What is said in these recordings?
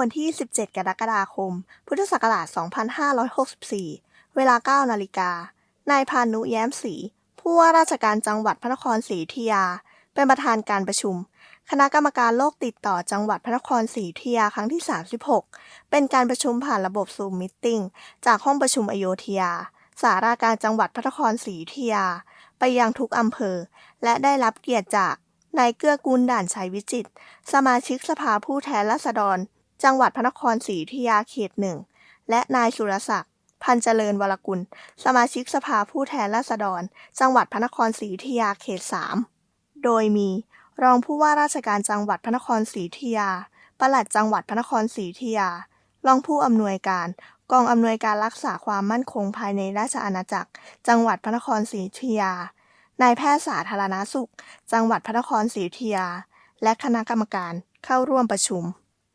วันที่ 17 กรกฎาคม พุทธศักราช 2564 เวลา 9 นาฬิกา นายพานุแย้มศรี ผู้ว่าราชการจังหวัดพระนครศรีอยุธยา เป็นประธานการประชุม คณะกรรมการโรคติดต่อจังหวัดพระนครศรีอยุธยาครั้งที่ 36 เป็นการประชุมผ่านระบบซูมมิทติ้งจากห้องประชุมอโยธยา สาราการจังหวัดพระนครศรีอยุธยา ไปยังทุกอำเภอ และได้รับเกียรติจากนายเกื้อกูลด่านชัยวิจิตรสมาชิกสภาผู้แทนราษฎร จังหวัดพระนครศรีอยุธยาเขตหนึ่ง และนายสุรศักดิ์พันเจริญวรกุล สมาชิกสภาผู้แทนราษฎร จังหวัดพระนครศรีอยุธยาเขตสามโดยมี รองผู้ว่าราชการจังหวัดพระนครศรีอยุธยาปลัดจังหวัดพระนครศรีอยุธยา รองผู้อำนวยการ กองอำนวยการรักษาความมั่นคงภายในราชอาณาจักร จังหวัดพระนครศรีอยุธยา นายแพทย์สาธารณสุข จังหวัดพระนครศรีอยุธยา และคณะกรรมการเข้าร่วมประชุม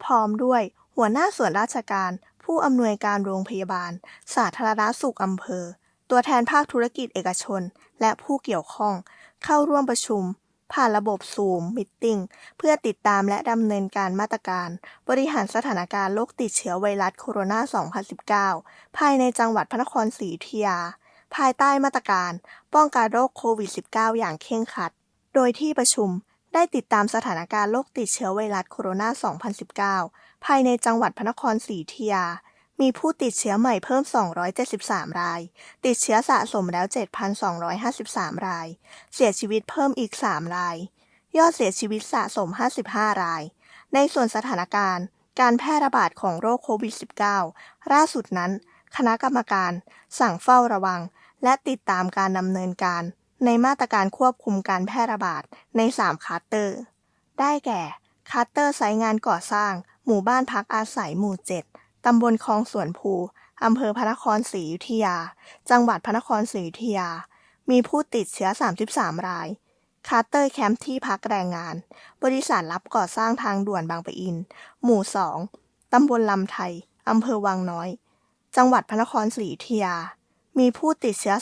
พร้อมด้วย หัวหน้าส่วนราชการ ผู้อำนวยการโรงพยาบาล สาธารณสุขอำเภอ ตัวแทนภาคธุรกิจเอกชน และผู้เกี่ยวข้อง เข้าร่วมประชุม ผ่านระบบซูมมิทติ้งเพื่อติดตามและดำเนินการมาตรการ บริหารสถานการณ์โรคติดเชื้อไวรัสโคโรนา 2019 ภายในจังหวัดพระนครศรีอยุธยา ภายใต้มาตรการ ป้องกันโรคโควิด -19 อย่างเคร่งครัด โดยที่ประชุม ได้ติดตามสถานการณ์โรคติดเชื้อไวรัสโคโรนา 2019 ภายในจังหวัดพระนครศรีอยุธยา มีผู้ติดเชื้อใหม่เพิ่ม 273 ราย ติดเชื้อสะสมแล้ว 7,253 ราย เสียชีวิตเพิ่มอีก 3 ราย ยอดเสียชีวิตสะสม 55 ราย ในส่วนสถานการณ์ การแพร่ระบาดของโรคโควิด -19 ล่าสุดนั้น คณะกรรมการ สั่งเฝ้าระวัง และติดตามการดำเนินการ ในมาตรการควบคุมการแพร่ระบาดใน 3 คลัสเตอร์ ได้แก่คลัสเตอร์ไซต์งานก่อสร้าง หมู่บ้านพักอาศัยหมู่ 7 ตำบลคลองสวนภูอำเภอพระนครศรีอยุธยา จังหวัดพระนครศรีอยุธยา มีผู้ติดเชื้อ 33 รายคลัสเตอร์แคมป์ที่พักแรงงาน บริษัทรับก่อสร้างทางด่วนบางปะอิน หมู่ 2 ตำบลลำไทย อำเภอวังน้อย จังหวัดพระนครศรีอยุธยา มีผู้ติดเชื้อ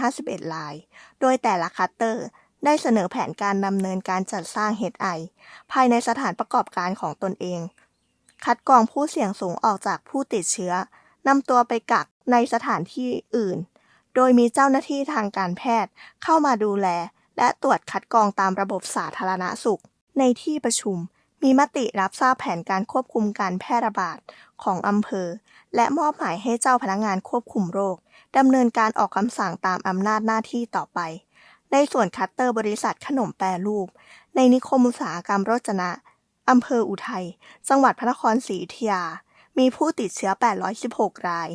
251 ราย โดยแต่ละคลัสเตอร์ได้เสนอแผนการดำเนินการจัดสร้าง HI ภายในสถานประกอบการของตนเอง คัดกรองผู้เสี่ยงสูงออกจากผู้ติดเชื้อนำตัวไปกักในสถานที่อื่น โดยมีเจ้าหน้าที่ทางการแพทย์เข้ามาดูแล และตรวจคัดกรองตามระบบสาธารณสุข ในที่ประชุม มีมติรับทราบแผนการควบคุมการแพร่ระบาดของอำเภอ และมอบหมายให้เจ้าพนักงานควบคุมโรคดำเนินการออกคำสั่งตามอำนาจหน้าที่ต่อไป ในส่วนคัตเตอร์บริษัทขนมแปรรูป ในนิคมอุตสาหกรรมโรจนะอำเภออุทัย จังหวัดพระนครศรีอยุธยา มีผู้ติดเชื้อ 816 ราย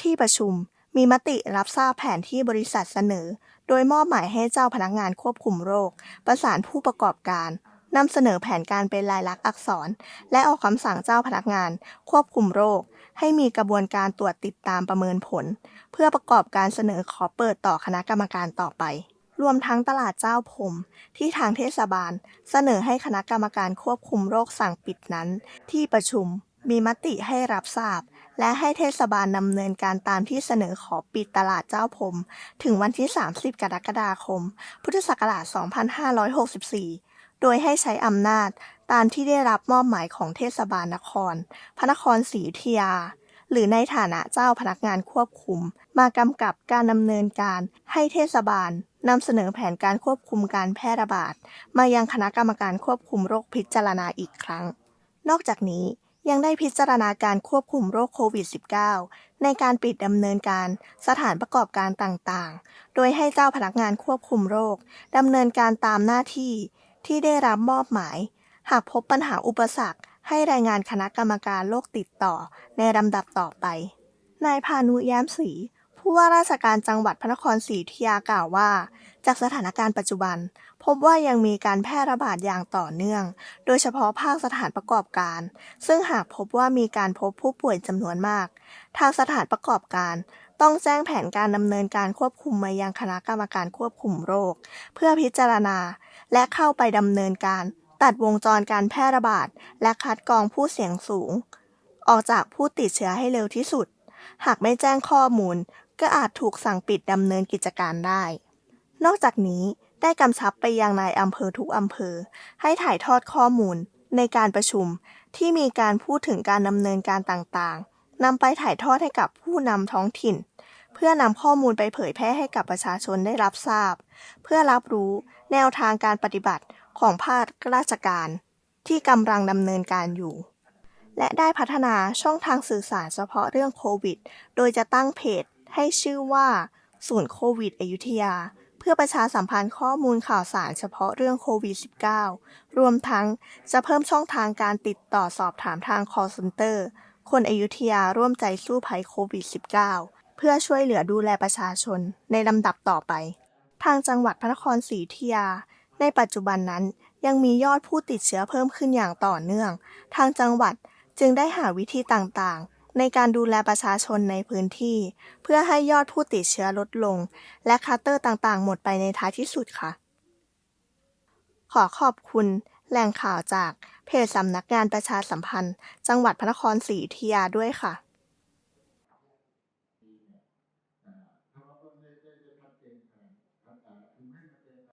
ที่ประชุมมีมติรับทราบแผนที่บริษัทเสนอ โดยมอบหมายให้เจ้าพนักงานควบคุมโรค ประสานผู้ประกอบการ นำเสนอแผนการเป็นลายลักษณ์อักษร และออกคำสั่งเจ้าพนักงาน ควบคุมโรค ให้มีกระบวนการตรวจติดตามประเมินผล เพื่อประกอบการเสนอขอเปิดต่อคณะกรรมการต่อไป รวมทั้งตลาดเจ้าพรมที่ทางเทศบาล เสนอให้คณะกรรมการควบคุมโรคสั่งปิดนั้น ที่ประชุมมีมติให้รับทราบ และให้เทศบาลดำเนินการตามที่เสนอขอปิดตลาดเจ้าพรมถึงวันที่ 30 กรกฎาคม พุทธศักราช 2564 โดยให้ใช้อำนาจตามที่ได้รับมอบหมายของเทศบาลนคร พระนครศรีอยุธยา หรือในฐานะเจ้าพนักงานควบคุม มากำกับการดำเนินการให้เทศบาลนำเสนอแผนการควบคุมการแพร่ระบาด มายังคณะกรรมการควบคุมโรคพิจารณาอีกครั้ง นอกจากนี้ยังได้พิจารณาการควบคุมโรคโควิด -19 ในการปิดดำเนินการสถานประกอบการต่างๆ โดยให้เจ้าพนักงานควบคุมโรคดำเนินการตามหน้าที่ ที่ได้รับมอบหมาย หากพบปัญหาอุปสรรค ให้รายงานคณะกรรมการโรคติดต่อในลำดับต่อไป นายพานุแย้มศรีผู้ว่าราชการจังหวัดพระนครศรีอยุธยากล่าวว่า จากสถานการณ์ปัจจุบัน พบว่ายังมีการแพร่ระบาดอย่างต่อเนื่อง โดยเฉพาะภาคสถานประกอบการ ซึ่งหากพบว่ามีการพบผู้ป่วยจำนวนมาก ทางสถานประกอบการ ต้องแจ้งแผนการดำเนินการควบคุมมายังคณะกรรมการควบคุมโรค เพื่อพิจารณา และเข้าไปดำเนินการ ตัดวงจรการแพร่ระบาด และคัดกรองผู้เสี่ยงสูง ออกจากผู้ติดเชื้อให้เร็วที่สุด หากไม่แจ้งข้อมูล ก็อาจถูกสั่งปิดดำเนินกิจการได้ นอกจากนี้ได้กำชับไปยังนายอำเภอทุกอำเภอ ให้ถ่ายทอดข้อมูล ในการประชุมที่มีการพูดถึงการดำเนินการต่างๆนำไปถ่ายทอดให้กับผู้นำท้องถิ่น เพื่อนำข้อมูลไปเผยแพร่ให้กับประชาชนได้รับทราบ เพื่อรับรู้แนวทางการปฏิบัติของภาคราชการ ที่กำลังดำเนินการอยู่ และได้พัฒนาช่องทางสื่อสารเฉพาะเรื่องโควิด โดยจะตั้งเพจให้ชื่อว่า ศูนย์โควิดอยุธยา เพื่อประชาสัมพันธ์ข้อมูลข่าวสารเฉพาะเรื่องโควิด -19 รวมทั้งจะเพิ่มช่องทางการติดต่อสอบถามทาง call center คนอยุธยาร่วมใจสู้ภัยโควิด -19 เพื่อช่วยเหลือดูแลประชาชนในลำดับต่อไป ทางจังหวัดพระนครศรีอยุธยา ในปัจจุบันนั้นยังมียอดผู้ติดเชื้อเพิ่มขึ้นอย่างต่อเนื่อง ทางจังหวัดจึงได้หาวิธีต่างๆ ในการดูแลประชาชนในพื้นที่ เพื่อให้ยอดผู้ติดเชื้อลดลง และคลัสเตอร์ต่างๆ หมดไปในท้ายที่สุดค่ะ ขอขอบคุณแหล่งข่าวจากเพจสำนักงานประชาสัมพันธ์ จังหวัดพระนครศรีอยุธยาด้วยค่ะ